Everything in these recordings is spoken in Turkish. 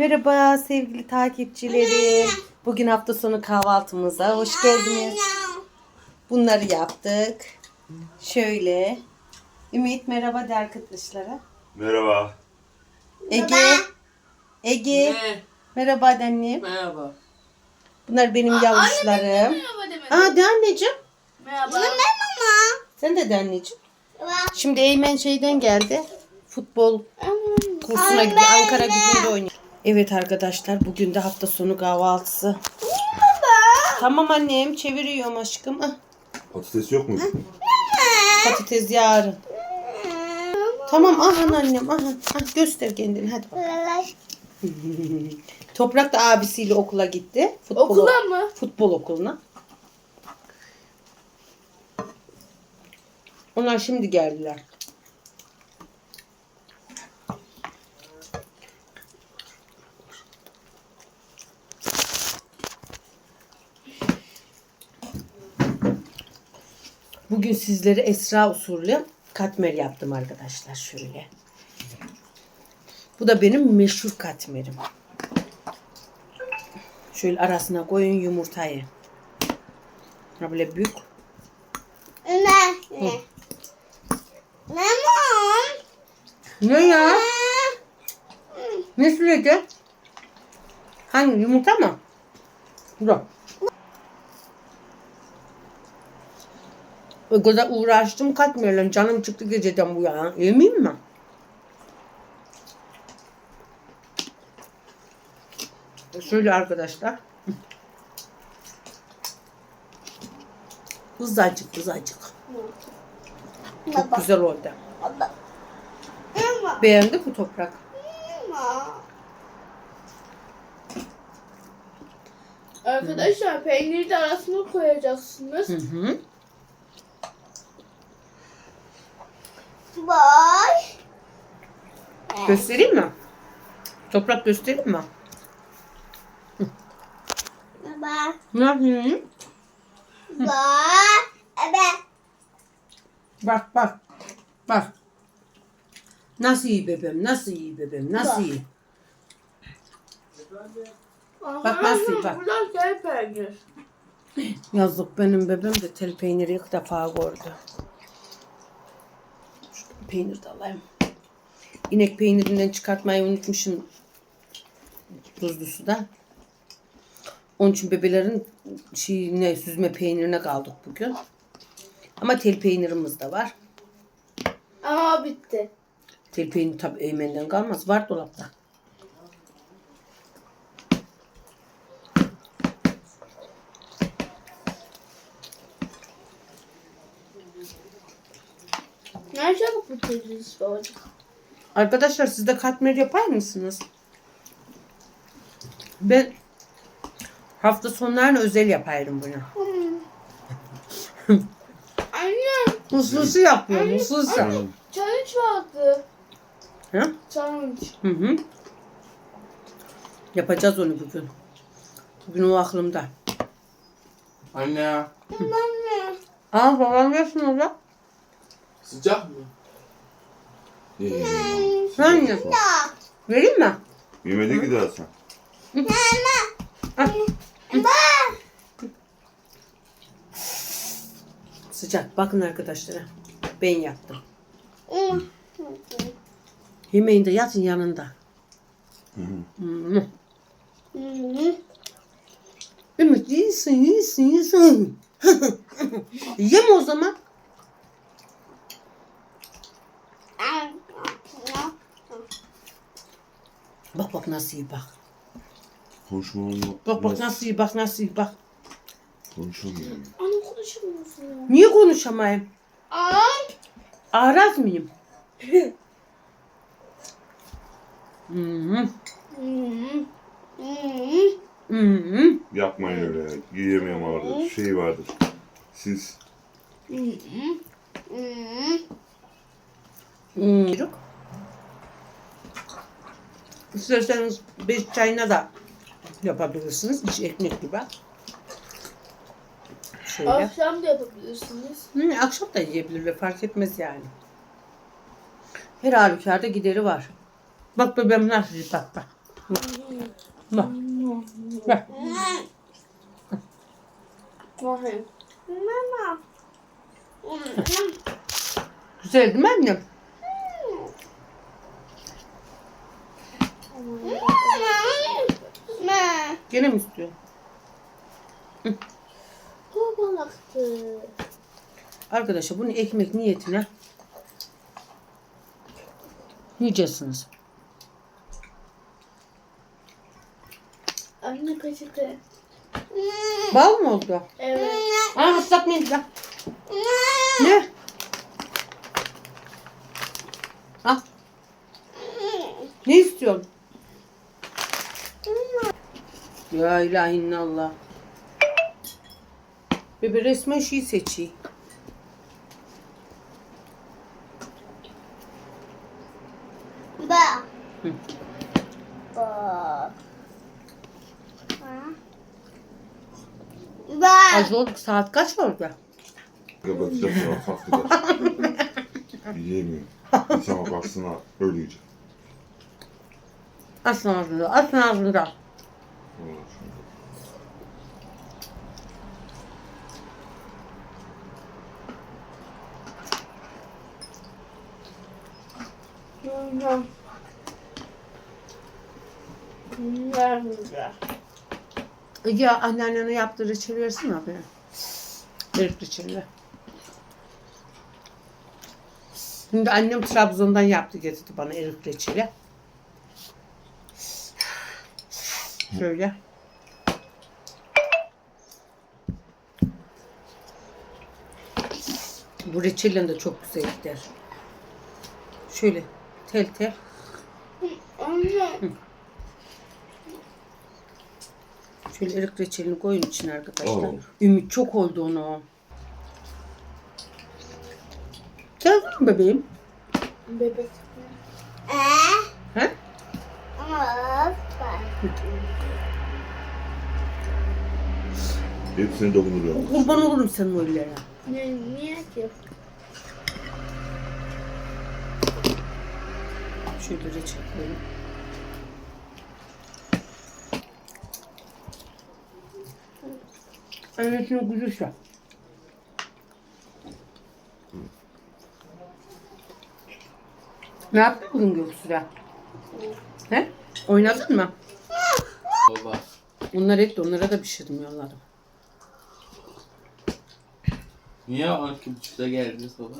Merhaba sevgili takipçilerim. Bugün hafta sonu kahvaltımıza hoş geldiniz. Bunları yaptık. Şöyle. Ümit merhaba de arkadaşlara. Merhaba. Ege. Ege. Ne? Merhaba de annem. Merhaba. Bunlar benim yavrularım. Merhaba demedim. Aa de anneciğim. Merhaba. Sen de de anneciğim. Şimdi Eymen şeyden geldi. Futbol kursuna gidiyor. Ankara gücünde oynuyor. Evet arkadaşlar bugün de hafta sonu kahvaltısı. Tamam annem çeviriyorum aşkım. Ah, Patates yok mu? patates yarın. Tamam aha annem aha. Ah, göster kendini hadi. Toprak da abisiyle okula gitti. Futbol, Okula mı? Futbol okuluna. Onlar şimdi geldiler. Bugün sizlere Esra usulü katmer yaptım arkadaşlar şöyle. Bu da benim meşhur katmerim. Şöyle arasına koyun yumurtayı. Böyle büyük. Ne? Ne? Lemon. Ne ya? Ne sürece? Hangi yumurta mı? Dur. O kadar uğraştım katmerle canım çıktı geceden bu ya. Yemin mi? Şöyle arkadaşlar. Kızacık kızacık. Çok Baba. güzel oldu. Beğendi bu toprak. Arkadaşlar peyniri de arasına koyacaksınız. Hı hı. Boy. Göstereyim mi? Toprak göstereyim mi? Baba. Ne yapayım? Ebe. Bak bak. Bak. Nasıl iyi bebeğim? Nasıl iyi bebeğim? Nasıl iyi? Bak nasıl, bak. Burada gel peynir. Yazık benim bebeğim de tel peyniri ilk defa gördü. Peynir de alayım. İnek peynirinden çıkartmayı unutmuşum. Tuzlu suda. Onun için bebelerin şeyine, süzme peynirine kaldık bugün. Ama tel peynirimiz de var. Ama bitti. Tel peynir tabii Eymen'den kalmaz. Var dolapta. Ne çabuk bitirdiniz babacığım. Arkadaşlar siz de katmer yapar mısınız? Ben hafta sonlarına özel yaparım bunu. Anne Hususi yapıyorum. Hususi. challenge vardı. Hı? Challenge. Hı hı. Yapacağız onu bugün. Bugün o aklımda. Anne Anne. Aa babam yesin orada. Sıcak mı? Ee, Sen ye. Vereyim mi? yemedi ki daha sen. Sıcak. Bakın arkadaşlara. Ben yaptım. Hmm. Yemeğin de yatın yanında. Hmm. Ümit iyisin, iyisin, iyisin. Yeme o zaman. Bak bak nasıl iyi bak. Konuşmamın Bak bak nasıl iyi bak nasıl iyi bak. Konuşamıyorum. Anne konuşamıyorsun. Niye konuşamayayım? Ay. Araz mıyım? Hmm. Hmm. Hmm. Hmm. Yapmayın öyle ya. Yiyemiyorum orada. Şey vardır. Siz Hmm. Hmm. Yok. İsterseniz beş çayına da yapabilirsiniz. İç ekmek gibi. Şöyle. Akşam da yapabilirsiniz. Hı, akşam da yiyebilirler fark etmez yani. Her halükarda gideri var. Bak bebeğim nasıl bak bak. Bak. Bakayım. Mama. Güzel değil mi annem? Gene mi istiyorsun? Bu balıktı. Arkadaşlar bunu ekmek niyetine yiyeceksiniz. Anne peçete. Bal mı oldu? Evet. Aa mendil al. Ne? Al. Ne istiyorsun? Ya ilahe illallah. Bebe resmen şeyi seçiyor. Ba. Hı. Ba. Ba. Az olduk saat kaç oldu? Kapatacağım ya kalktılar. Yiyemiyorum. İnsana baksana öyle yiyecek. Açın ağzını, açın ağzını. Vallahi şimdi. Ya anneannene yaptığı reçeli versene abi. Erik reçeli. Şimdi annem Trabzon'dan yaptı getirdi bana erik reçeli. Şöyle. Bu reçellen de çok güzel gider. Şöyle tel tel. Anne. Şöyle erik reçelini koyun içine arkadaşlar. Oo. Ümit çok oldu onu. Geldin mi bebeğim? Bebek. Ee. He? Ama. Hepsini dokunuruyorum. Kurban olurum senin oylarına. Ne, niye ki? Şöyle reçel koyayım. Annesine güzel şey. Ne yaptın bugün Göksu'da? He? Oynadın mı? Baba. Onlar etti, onlara da pişirdim yolladım. Niye 12.30'da geldiniz baba?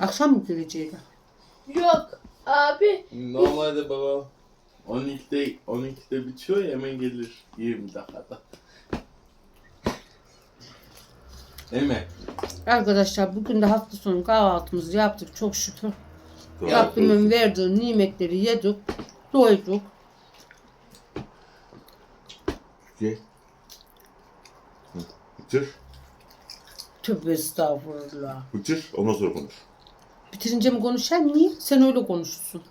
Akşam mı geleceğiydi? Yok. Abi. Normalde baba 12'de 12'de bitiyor ya hemen gelir 20 dakikada. Değil mi? Arkadaşlar bugün de hafta sonu kahvaltımızı yaptık çok şükür. Rabbimin verdiği nimetleri yedik, doyduk. Hı. Bitir. Tövbe estağfurullah. Bitir. Ondan sonra konuş. Bitirince mi konuşayım? Niye? Sen öyle konuşursun.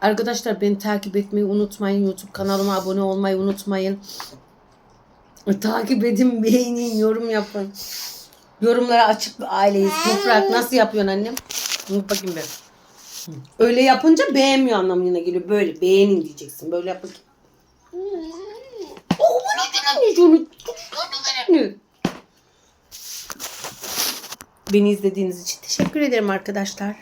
Arkadaşlar beni takip etmeyi unutmayın. YouTube kanalıma abone olmayı unutmayın. Takip edin, beğenin, yorum yapın. Yorumlara açık bir aileyiz. Toprak nasıl yapıyorsun annem? Dur bakayım ben. Öyle yapınca beğenmiyor anlamına geliyor. Böyle beğenin diyeceksin. Böyle yap bakayım. Oh bana dinlemiyor. Beni. Beni izlediğiniz için teşekkür ederim arkadaşlar.